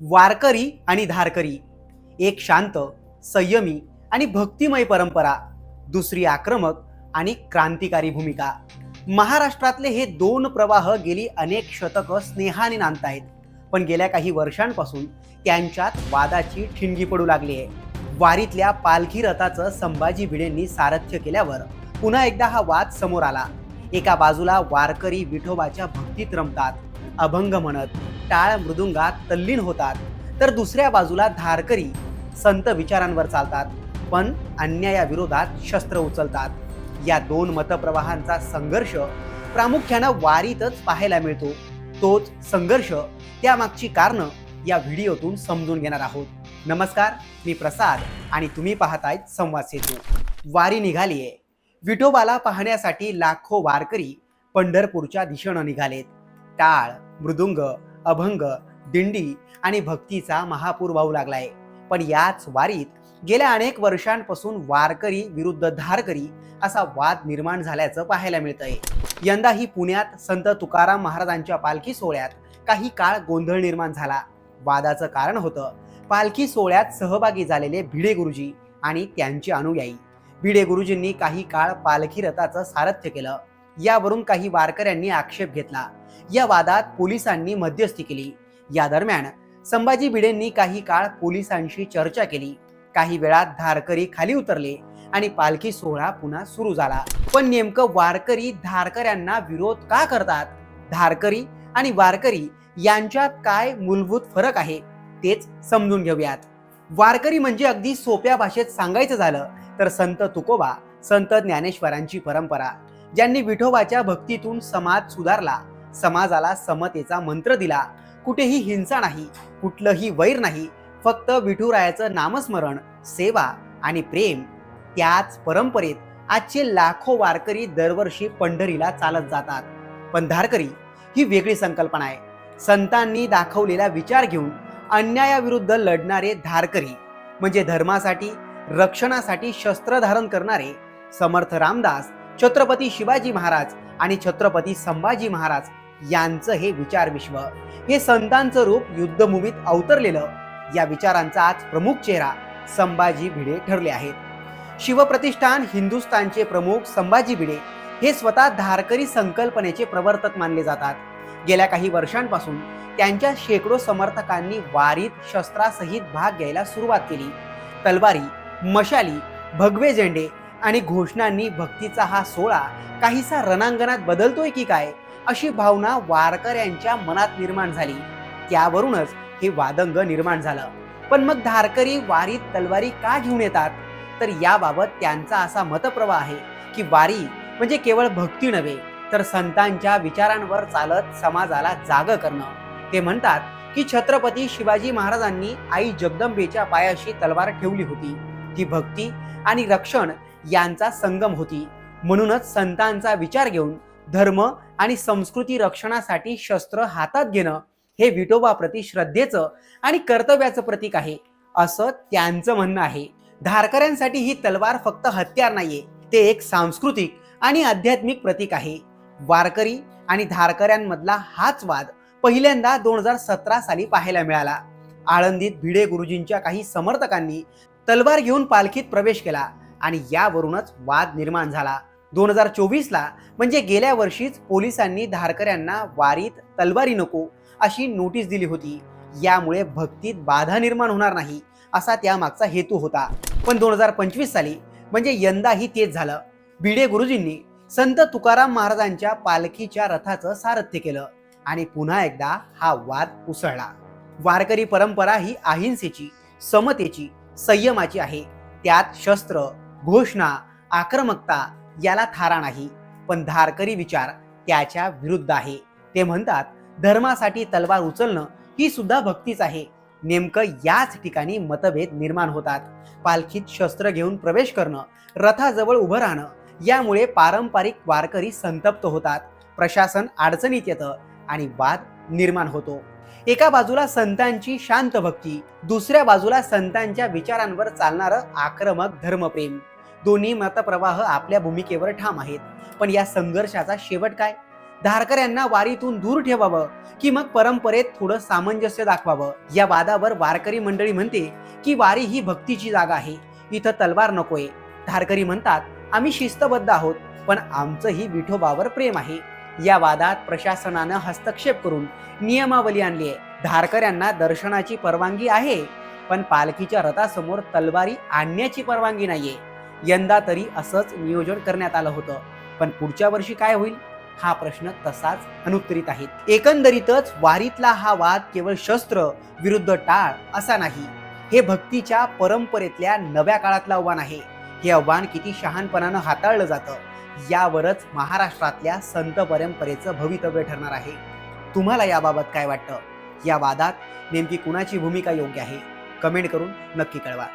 वारकरी आणि धारकरी एक शांत संयमी आणि भक्तिमय परंपरा दुसरी आक्रमक आणि क्रांतिकारी भूमिका. महाराष्ट्रातले हे दोन प्रवाह गेली अनेक शतकं स्नेहाने नांदतायत पण गेल्या काही वर्षांपासून त्यांच्यात वादाची ठिणगी पडू लागली आहे. वारीतल्या पालखी रथाचं संभाजी भिडेंनी सारथ्य केल्यावर पुन्हा एकदा हा वाद समोर आला. एका बाजूला वारकरी विठोबाच्या भक्तीत रमतात अभंग म्हणत टाळ मृदुंगात तल्लीन होतात. तर दुसऱ्या बाजूला धारकरी संत विचारांवर चालतात पण अन्यायाविरोधात शस्त्र उचलतात. या दोन मतप्रवाहांचा संघर्ष प्रामुख्यानं वारीतच पाहायला मिळतो. तोच संघर्ष त्यामागची कारणं या व्हिडिओतून समजून घेणार आहोत. नमस्कार मी प्रसाद आणि तुम्ही पाहतायत संवाद सेतू. वारी निघालीये. विठोबाला पाहण्यासाठी लाखो वारकरी पंढरपूरच्या दिशेनं निघालेत. टाळ मृदुंग अभंग दिंडी आणि भक्तीचा महापूर वाहू लागलाय. पण याच वारीत गेल्या अनेक वर्षांपासून वारकरी विरुद्ध धारकरी असा वाद निर्माण झाल्याचं पाहायला मिळतंय. यंदाही पुण्यात संत तुकाराम महाराजांच्या पालखी सोहळ्यात काही काळ गोंधळ निर्माण झाला. वादाचं कारण होतं पालखी सोहळ्यात सहभागी झालेले भिडे गुरुजी आणि त्यांचे अनुयायी. भिडे गुरुजींनी काही काळ पालखी रथाचं सारथ्य केलं. यावरून काही वारकऱ्यांनी आक्षेप घेतला. या वादात पोलिसांनी मध्यस्थी केली. या दरम्यान संभाजी भिडेंनी काही काळ पोलिसांशी चर्चा केली. काही वेळात धारकरी खाली उतरले आणि पालखी सोहळा पुन्हा सुरू झाला. पण नेमकं वारकरी धारकऱ्यांना विरोध का करतात? धारकरी आणि वारकरी यांच्यात काय मूलभूत फरक आहे? तेच समजून घेऊयात. वारकरी म्हणजे अगदी सोप्या भाषेत सांगायचं झालं तर संत तुकोबा संत ज्ञानेश्वरांची परंपरा. ज्यांनी विठोबाच्या भक्तीतून समाज सुधारला समाजाला समतेचा मंत्र दिला. कुठेही हिंसा नाही कुठलंही वैर नाही फक्त विठुरायाचं नामस्मरण सेवा आणि प्रेम. त्याच परंपरेत आजचे लाखो वारकरी दरवर्षी पंढरीला चालत जातात. पण धारकरी ही वेगळी संकल्पना आहे. संतांनी दाखवलेला विचार घेऊन अन्यायाविरुद्ध लढणारे धारकरी म्हणजे धर्मासाठी रक्षणासाठी शस्त्र धारण करणारे समर्थ रामदास छत्रपती शिवाजी महाराज आणि छत्रपती संभाजी महाराज यांचं हे विचार विश्व. हे संतांचं रूप युद्धभूमीत अवतरलेलं या विचारांचा आज प्रमुख चेहरा संभाजी भिडे ठरले आहेत. शिवप्रतिष्ठान हिंदुस्थानचे प्रमुख संभाजी भिडे हे स्वतः धारकरी संकल्पनेचे प्रवर्तक मानले जातात. गेल्या काही वर्षांपासून त्यांच्या शेकडो समर्थकांनी वारीत शस्त्रासहित भाग घ्यायला सुरुवात केली. तलवारी मशाली भगवे झेंडे आणि घोषणांनी भक्तीचा हा सोहळा काहीसा रणांगणात बदलतोय की काय अशी भावना वारकऱ्यांच्या मनात निर्माण झाली. त्यावरूनच हे वादंग निर्माण झालं. पण मग धारकरी वारीत तलवारी का घेऊन येतात? तर याबाबत त्यांचा असा मतप्रवाह आहे की वारी म्हणजे केवळ भक्ती नव्हे तर संतांच्या विचारांवर चालत समाजाला जाग करणं. ते म्हणतात की छत्रपती शिवाजी महाराजांनी आई जगदंबेच्या पायाशी तलवार ठेवली होती. ती भक्ती आणि रक्षण यांचा संगम होती. म्हणूनच संतांचा विचार घेऊन धर्म आणि संस्कृती रक्षणासाठी शस्त्र हातात घेणं हे विठोबाप्रती श्रद्धेचं आणि कर्तव्याचं प्रतीक आहे. असं त्यांचं म्हणणं आहे. धारकऱ्यांसाठी ही तलवार फक्त हत्यार नाहीये. ते एक सांस्कृतिक आणि आध्यात्मिक प्रतीक आहे. वारकरी आणि धारकऱ्यांमधला हाच वाद पहिल्यांदा दोन हजार सतरा साली पाहायला मिळाला. आळंदीत भिडे गुरुजींच्या काही समर्थकांनी तलवार घेऊन पालखीत प्रवेश केला. आणि यावरूनच वाद निर्माण झाला. दोन हजार चोवीसला म्हणजे गेल्या वर्षीच पोलिसांनी धारकऱ्यांना वारीत तलवारी नको अशी नोटीस दिली होती. यामुळे भक्तीत बाधा निर्माण होणार नाही असा त्यामागचा हेतू होता. पण दोन हजार पंचवीस साली म्हणजे यंदाही तेच झालं. भिडे गुरुजींनी संत तुकाराम महाराजांच्या पालखीच्या रथाचं सारथ्य केलं आणि पुन्हा एकदा हा वाद उसळला. वारकरी परंपरा ही अहिंसेची समतेची संयमाची आहे. त्यात शस्त्र घोषणा आक्रमकता याला थारा नाही पण धारकरी विचार त्याच्या विरुद्ध आहे. ते म्हणतात धर्मासाठी तलवार उचलणं ही सुद्धा भक्तीच आहे. नेमकं याच ठिकाणी मतभेद निर्माण होतात. पालखीत शस्त्र घेऊन प्रवेश करणं रथाजवळ उभं राहणं यामुळे पारंपरिक वारकरी संतप्त होतात. प्रशासन अडचणीत येतं आणि वाद निर्माण होतो. एका बाजूला संतांची शांत भक्ती दुसऱ्या बाजूला संतांच्या विचारांवर चालणारं आक्रमक धर्मप्रेम. दोन्ही मतप्रवाह आपल्या भूमिकेवर ठाम आहेत. पण या संघर्षाचा शेवट काय? धारकर यांना वारीतून दूर ठेवावं की मग परंपरेत थोडं सामंजस्य दाखवावं? या वादावर वारकरी मंडळी म्हणते की वारी ही भक्तीची जागा आहे. इथं तलवार नकोय. धारकरी म्हणतात आम्ही शिस्तबद्ध आहोत पण आमचंही विठोबावर प्रेम आहे. या वादात प्रशासनानं हस्तक्षेप करून नियमावली आणली आहे. धारकऱ्यांना दर्शनाची परवानगी आहे पण पालखीच्या रथासमोर तलवारी आणण्याची परवानगी नाहीये. यंदा तरी असंच नियोजन करण्यात आलं होतं पण पुढच्या वर्षी काय होईल? हा प्रश्न तसाच अनुत्तरित आहे. एकंदरीतच वारीतला हा वाद केवळ शस्त्र विरुद्ध टाळ असा नाही हे भक्तीच्या परंपरेतल्या नव्या काळातलं आव्हान आहे. हे आव्हान किती शहाणपणानं हाताळलं जातं. यावरच महाराष्ट्रातल्या संत परंपरेचं भवितव्य ठरणार आहे. तुम्हाला याबाबत काय वाटतं? या वादात नेमकी कुणाची भूमिका योग्य आहे? कमेंट करून नक्की कळवा.